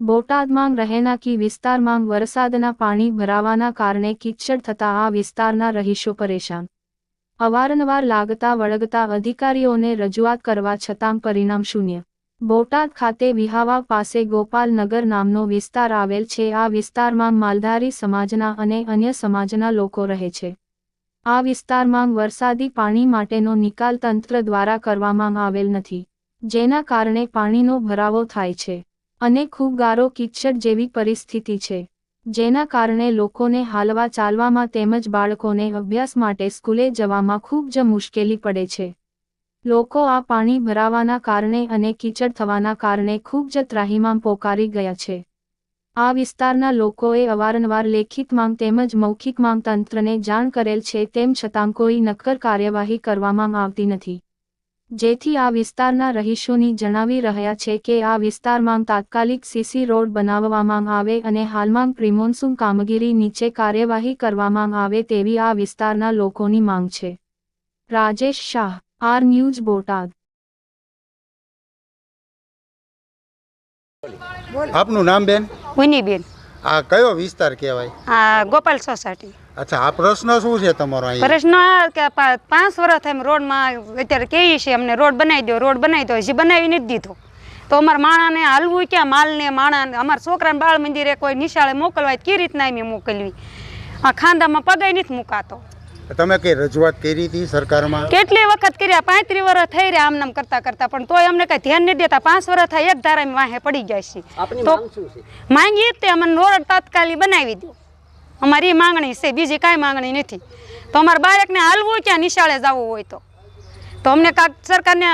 બોટાદમાં રહેણાંકી વિસ્તારમાં વરસાદના પાણી ભરાવાના કારણે કિચડ થતા આ વિસ્તારના રહીશો પરેશાન. અવારનવાર લાગતા વળગતા અધિકારીઓને રજૂઆત કરવા છતાં પરિણામ શૂન્ય. બોટાદ ખાતે વિહાવા પાસે ગોપાલનગર નામનો વિસ્તાર આવેલ છે. આ વિસ્તારમાં માલધારી સમાજના અને અન્ય સમાજના લોકો રહે છે. આ વિસ્તારમાં વરસાદી પાણી માટેનો નિકાલ તંત્ર દ્વારા કરવામાં આવેલ નથી, જેના કારણે પાણીનો ભરાવો થાય છે. અને ખૂબ ગારો કીચડ જેવી પરિસ્થિતિ છે, જેના કારણે લોકોને હાલવા ચાલવામાં તેમજ બાળકોને અભ્યાસ માટે સ્કૂલે જવામાં ખૂબ જ મુશ્કેલી પડે છે. લોકો આ પાણી ભરાવાના કારણે અને કીચડ થવાના કારણે ખૂબ જ ત્રાહીમામ પોકારી ગયા છે. આ વિસ્તારના લોકોએ અવારનવાર લેખિત માંગ તેમજ મૌખિક માંગ તંત્રને જાણ કરેલ છે તેમ છતાં કોઈ નક્કર કાર્યવાહી કરવામાં આવતી નથી. જેથી આ વિસ્તારના રહીશોની જણાવી રહ્યા છે કે આ વિસ્તારમાં તાત્કાલિક સીસી રોડ બનાવવામાં આવે અને હાલમાં પ્રિમોન્સૂન કામગીરી નીચે કાર્યવાહી કરવામાં આવે તેવી આ વિસ્તારના લોકોની માંગ છે. Rajesh Shah R news Botad. આપનું નામ બેન? મુનીબેન આ કયો વિસ્તાર કહેવાય? આ ગોપાલ સોસાયટી. અચ્છા આ પ્રશ્ન શું છે તમારો અહીંયા? પ્રશ્ન કે પાંચ વર્ષ એમ રોડમાં અત્યારે કહીએ છીએ અમને રોડ બનાવી દો રોડ બનાવી દો હજી બનાવી નથી દીધો. તો અમારા માણાને હાલવું ક્યાં? માલને માણાને અમારા છોકરાને બાળ મંદિરે કોઈ નિશાળે મોકલવાય કેવી રીતના એમ મોકલવી? આ ખાંદામાં પગાઈ નથી મુકાતો. તમે કઈ રજૂઆત કરી હતી સરકારમાં? કેટલી વખત કર્યા? પાંત્રીસ વર્ષ થઈ રહ્યા આમ કરતા કરતા. પણ તોય અમને કઈ ધ્યાન નહીં દેતા. પાંચ વર્ષ થાય એક ધારા વાહે પડી જાય છે. તો માંગીએ તે. અમને રોડ તાત્કાલિક બનાવી દો. અમારી માંગણી છે. બીજી કાંઈ માંગણી નથી. તો અમારા બાળકને હાલવું ક્યાં? નિશાળે જવું હોય તો. તો અમને કાંક સરકારને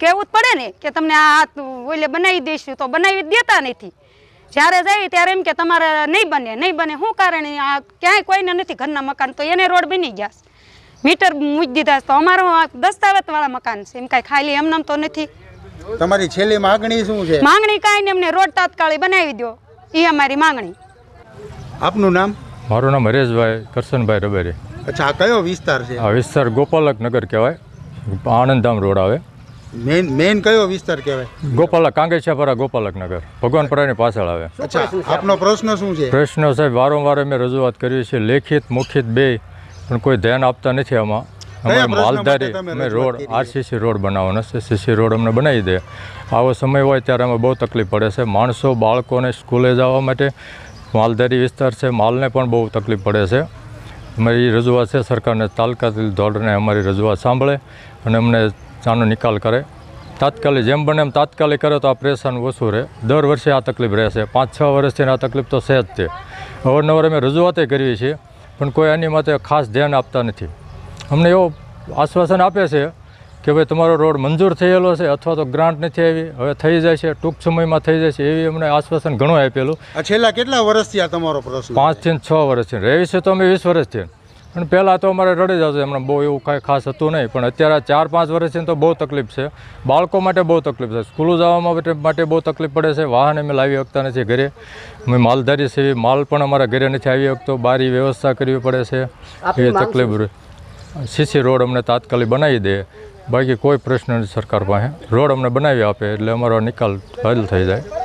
કહેવું જ પડે ને કે તમને આ હાથ ઓલે બનાવી દઈશું તો બનાવી દેતા નથી. જ્યારે જાય ત્યારે એમ કે તમારે નહીં બને નહીં બને. શું કારણે? આ ક્યાંય કોઈને નથી ઘરના મકાન તો એને રોડ બની ગયા. છે. મીટર મૂકી દીધા તો અમારું આ દસ્તાવેજવાળા મકાન છે. એમ કાંઈ ખાલી એમનામ તો નથી. તમારી છેલ્લી માગણી શું છે? માંગણી કાંઈ ને અમને રોડ તાત્કાલિક બનાવી દો. એ અમારી માંગણી. આપનું નામ? મારું નામ હરેશભાઈ કરશનભાઈ રબેરી. અચ્છા આ કયો વિસ્તાર છે? આ વિસ્તાર ગોપાલક નગર કહેવાય આણંદધામ રોડ આવે. મેન મેન કયો વિસ્તાર કહેવાય? ગોપાલક કાંગેશિયાપરા ગોપાલક નગર ભગવાનપરાની પાછળ આવે. અચ્છા આપનો પ્રશ્ન શું છે? પ્રશ્ન સાહેબ વારંવાર અમે રજૂઆત કરી છે લેખિત મુખિત બે પણ કોઈ ધ્યાન આપતા નથી આમાં. અમારે અમે માલધારી અમે રોડ આરસીસી રોડ બનાવવાનો છે સીસી રોડ અમને બનાવી દે. આવો સમય હોય ત્યારે અમે બહુ તકલીફ પડે છે. માણસો બાળકોને સ્કૂલે જવા માટે માલધારી વિસ્તાર છે માલને પણ બહુ તકલીફ પડે છે. અમારી રજૂઆત છે સરકારને તાલુકા ધોરણે અમારી રજૂઆત સાંભળે અને અમને આનો નિકાલ કરે. તાત્કાલિક જેમ બને એમ તાત્કાલિક કરે તો આ પ્રેશન ઓછું રહે. દર વર્ષે આ તકલીફ રહેશે. પાંચ છ વર્ષથી આ તકલીફ તો છે જ તે. અવારનવાર અમે રજૂઆતે કરીએ છીએ પણ કોઈ એની માટે ખાસ ધ્યાન આપતા નથી. અમને એવો આશ્વાસન આપે છે કે ભાઈ તમારો રોડ મંજૂર થયેલો છે અથવા તો ગ્રાન્ટ નથી આવી હવે થઈ જાય છે ટૂંક સમયમાં થઈ જાય છે એવી અમને આશ્વાસન ઘણું આપેલું. છેલ્લા કેટલા વર્ષથી આ તમારો પ્રશ્ન? પાંચથી છ વર્ષથી. રહેવી છે તો અમે વીસ વર્ષથી. પણ પહેલાં તો અમારે રડી જશે હમણાં બહુ એવું કાંઈ ખાસ હતું નહીં. પણ અત્યારે ચાર પાંચ વર્ષથી તો બહુ તકલીફ છે. બાળકો માટે બહુ તકલીફ છે. સ્કૂલો જવા માટે માટે બહુ તકલીફ પડે છે. વાહન અમે લાવી શકતા નથી ઘરે. અમે માલધારી છે. માલ પણ અમારા ઘરે નથી આવી શકતો. બારી વ્યવસ્થા કરવી પડે છે. એ તકલીફ સીસી રોડ અમને તાત્કાલિક બનાવી દે. બાકી કોઈ પ્રશ્ન નથી સરકાર પાસે. રોડ અમને બનાવી આપે એટલે અમારો નિકાલ હલ થઈ જાય.